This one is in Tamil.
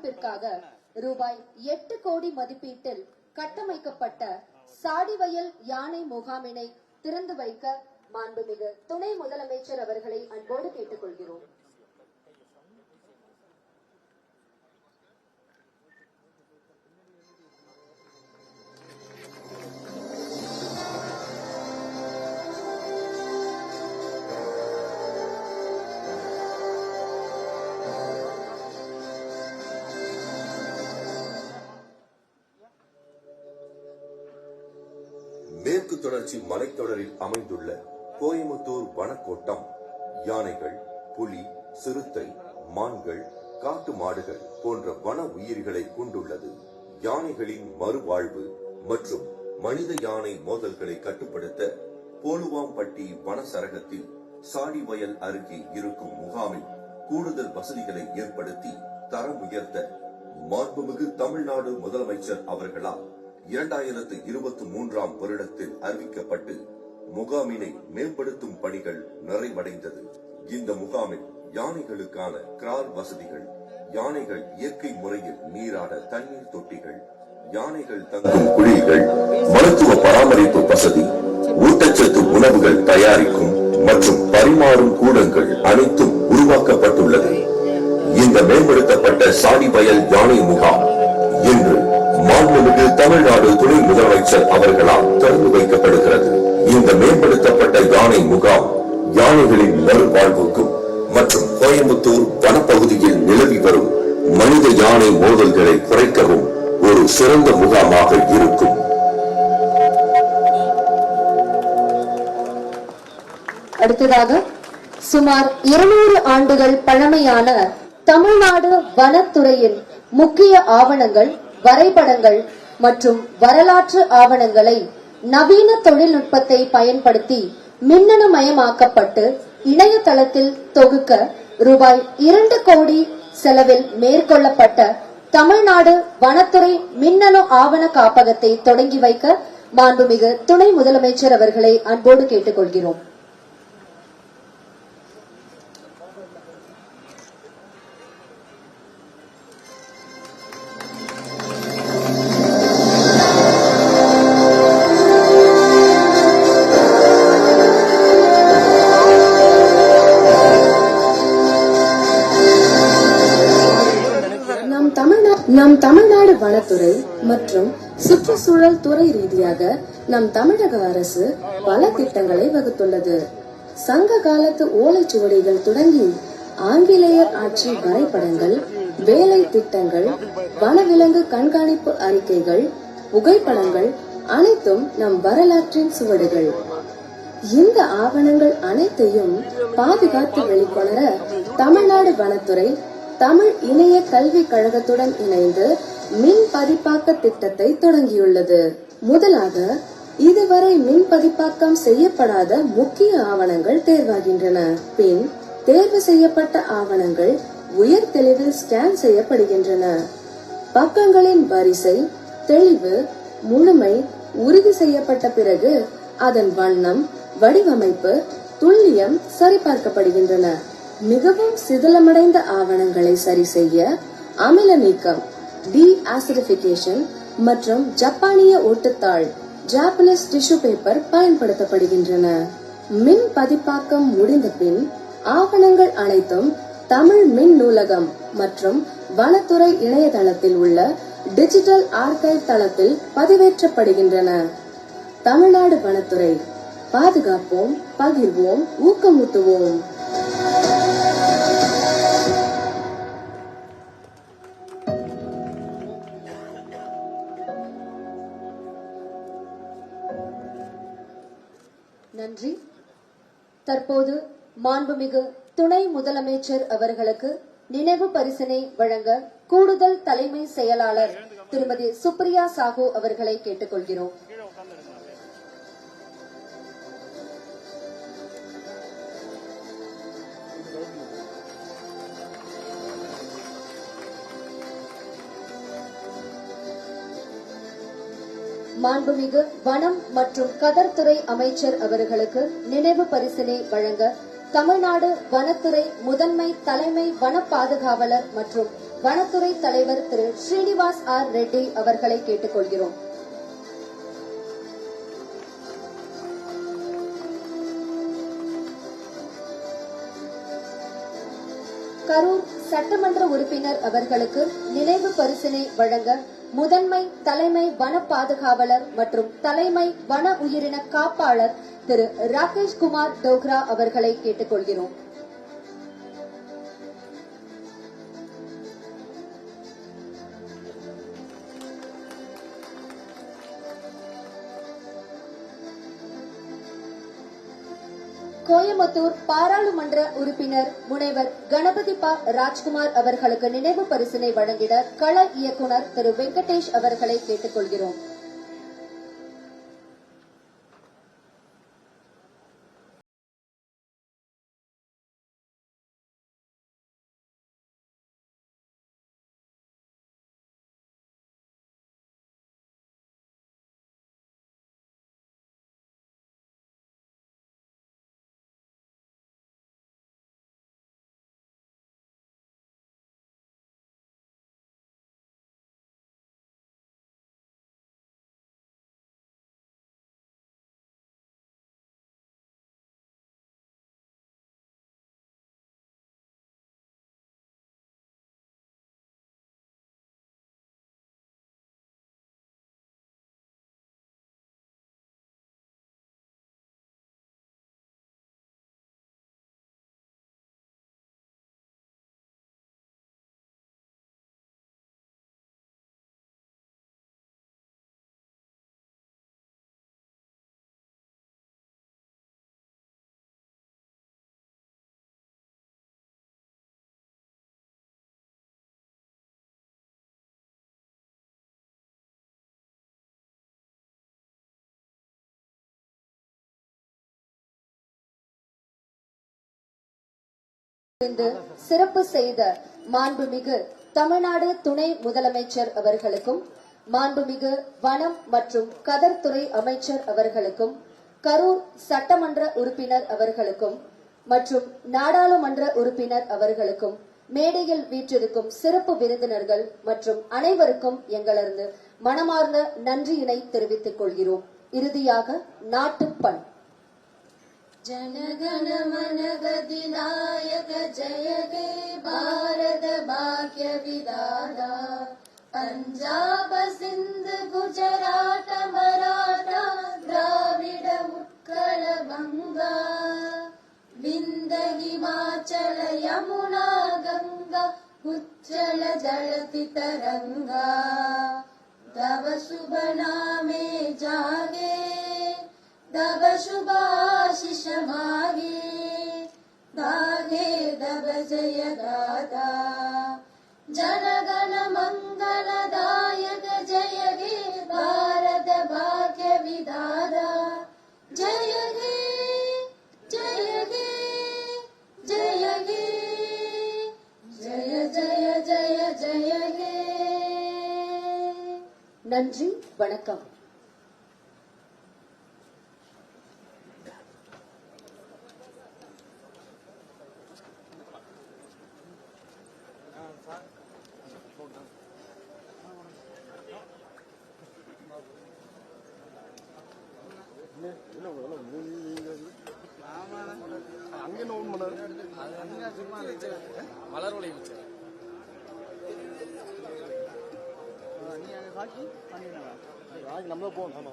பராமரிப்பிற்காக ரூபாய் எட்டு கோடி மதிப்பீட்டில் கட்டமைக்கப்பட்ட சாடிவயல் யானை முகாமினை திறந்து வைக்க மாண்புமிகு துணை முதலமைச்சர் அவர்களை அன்போடு கேட்டுக்கொள்கிறோம். மேற்கு தொடர்ச்சி மலைத்தொடரில் அமைந்துள்ள கோயமுத்தூர் வனக்கோட்டம். யானைகள் புலி சிறுத்தை மான்கள் காட்டு மாடுகள் போன்ற வன உயிரிகளை கொண்டுள்ளது. யானைகளின் மறுவாழ்வு மற்றும் மனித யானை மோதல்களை கட்டுப்படுத்த போலுவாம்பட்டி வனசரகத்தில் சாடிவயல் அருகே இருக்கும் முகாமில் கூடுதல் வசதிகளை ஏற்படுத்தி தரம் உயர்த்த மாண்புமிகு தமிழ்நாடு முதலமைச்சர் அவர்களால் இரண்டாயிரத்து இருபத்தி மூன்றாம் வருடத்தில் அறிவிக்கப்பட்டு முகாமினை மேம்படுத்தும் பணிகள் நிறைவடைந்தது. இந்த முகாமில் யானைகளுக்கான கிரார் வசதிகள் யானைகள் இயற்கை முறையில் நீராட தண்ணீர் தொட்டிகள் யானைகள் தங்கள் குழிகள் மருத்துவ பராமரிப்பு வசதி ஊட்டச்சத்து உணவுகள் தயாரிக்கும் மற்றும் பரிமாறும் கூடங்கள் அனைத்தும் உருவாக்கப்பட்டுள்ளது. இந்த மேம்படுத்தப்பட்ட சாடிவயல் யானை முகாம் இன்று மாண்புமிகு தமிழ்நாடு துணை முதலமைச்சர் அவர்களால் திறந்து வைக்கப்படுகிறது. இந்த மேம்படுத்தப்பட்ட யானை முகாம் யானைகளின் மறுவாழ்வுக்கும் மற்றும் கோயம்புத்தூர் வனப்பகுதியில் நிலவி வரும் மனித யானை மோதல்களை குறைக்கவும் ஒரு சிறந்த முகாமாக இருக்கும். அடுத்ததாக சுமார் இருநூறு ஆண்டுகள் பழமையான தமிழ்நாடு வனத்துறையின் முக்கிய ஆவணங்கள் வரைபடங்கள் மற்றும் வரலாற்று ஆவணங்களை நவீன தொழில்நுட்பத்தை பயன்படுத்தி மின்னணுமயமாக்கப்பட்டு இணையதளத்தில் தொகுக்க ரூபாய் இரண்டு கோடி செலவில் மேற்கொள்ளப்பட்ட தமிழ்நாடு வனத்துறை மின்னணு ஆவண காப்பகத்தை தொடங்கி வைக்க மாண்புமிகு துணை முதலமைச்சர் அவர்களை அன்போடு கேட்டுக்கொள்கிறோம். நம் தமிழ்நாடு வனத்துறை மற்றும் சுற்றுச்சூழல் துறை ரீதியாக நம் தமிழக அரசு பல திட்டங்களை வகுத்துள்ளது. சங்க காலத்து ஓலைச்சுவடிகள் தொடங்கி ஆங்கிலேயர் ஆட்சி வரைபடங்கள் வேலை திட்டங்கள் வனவிலங்கு கண்காணிப்பு அறிக்கைகள் புகைப்படங்கள் அனைத்தும் நம் வரலாற்றின் சுவடுகள். இந்த ஆவணங்கள் அனைத்தையும் பாதுகாத்து வெளிக்கொணர தமிழ்நாடு வனத்துறை தமிழ் இணைய கல்விக் கழகத்துடன் இணைந்து மின் பதிப்பாக்க திட்டத்தை தொடங்கியுள்ளது. முதலாக இதுவரை மின் பதிப்பாக்கம் செய்யப்படாத முக்கிய ஆவணங்கள் தேர்வாகின்றன. பின் தேர்வு செய்யப்பட்ட ஆவணங்கள் உயர் தெளிவில் ஸ்கேன் செய்யப்படுகின்றன. பக்கங்களின் வரிசை தெளிவு முழுமை உறுதி செய்யப்பட்ட பிறகு அதன் வண்ணம் வடிவமைப்பு துல்லியம் சரிபார்க்கப்படுகின்றன. மிகவும் சிதிலமடைந்த ஆவணங்களை சரி செய்ய அமில நீக்கம் டி ஆசிடிபிகேஷன் மற்றும் ஜப்பானிய ஓட்டுத்தாள் ஜாப்பனீஸ் டிஷ்யூ பேப்பர் பயன்படுத்தப்படுகின்றன. மின் பதிப்பாக்கம் முடிந்த பின் ஆவணங்கள் அனைத்தும் தமிழ் மின் நூலகம் மற்றும் வனத்துறை இணையதளத்தில் உள்ள டிஜிட்டல் ஆர்கைவ் தளத்தில் பதிவேற்றப்படுகின்றன. தமிழ்நாடு வனத்துறை. பாதுகாப்போம் பகிர்வோம் ஊக்கமூட்டுவோம். நன்றி. தற்போது மாண்புமிகு துணை முதலமைச்சர் அவர்களுக்கு நினைவு பரிசினை வழங்க கூடுதல் தலைமை செயலாளர் திருமதி சுப்ரியா சாஹூ அவர்களை கேட்டுக்கொள்கிறோம். மாண்புமிகு வனம் மற்றும் கதர்துறை அமைச்சர் அவர்களுக்கு நினைவு பரிசினை வழங்க தமிழ்நாடு வனத்துறை முதன்மை தலைமை வன பாதுகாவலர் மற்றும் வனத்துறை தலைவர் திரு ஸ்ரீனிவாஸ் ஆர் ரெட்டி அவர்களை கேட்டுக்கொள்கிறோம். கரூர் சட்டமன்ற உறுப்பினர் அவர்களுக்கு நினைவு பரிசினை வழங்க முதன்மை தலைமை வன பாதுகாவலர் மற்றும் தலைமை வன உயிரின காப்பாளர் திரு ராகேஷ் குமார் டோக்ரா அவர்களை கேட்டுக்கொள்கிறோம். கோயம்புத்தூர் பாராளுமன்ற உறுப்பினர் முனைவர் கணபதி பா ராஜ்குமார் அவர்களுக்கு நினைவு பரிசினை வழங்கிட கள இயக்குனர் திரு வெங்கடேஷ் அவர்களை கேட்டுக்கொள்கிறோம். இருந்து சிறப்பு செய்த மாண்புமிகு தமிழ்நாடு துணை முதலமைச்சர் அவர்களுக்கும் மாண்புமிகு வனம் மற்றும் கதர்துறை அமைச்சர் அவர்களுக்கும் கரூர் சட்டமன்ற உறுப்பினர் அவர்களுக்கும் மற்றும் நாடாளுமன்ற உறுப்பினர் அவர்களுக்கும் மேடையில் வீற்றிருக்கும் சிறப்பு விருந்தினர்கள் மற்றும் அனைவருக்கும் எங்களது மனமார்ந்த நன்றியினை தெரிவித்துக் கொள்கிறோம். இறுதியாக நாட்டுப்பண். ஜனகண மனகதினா जय भारत भाग्य विदाता। पञ्जाब सिन्ध गुजराट मराठा द्राविड उत्कल गङ्गा विन्द हिमाचल यमुना गङ्गा उज्जल जलति तरङ्गा तव शुभ नामे जागे तव शुभाशिष मागे गाहे तव जय गादा जनगण मङ्गलदायक जय हे भारत भाग्य विदारा जय हे जय हे जय हे जय जय जय जय हे நன்றி வணக்கம் மலர் வளைவு வச்சு நம்மள போகணும் ஆமா.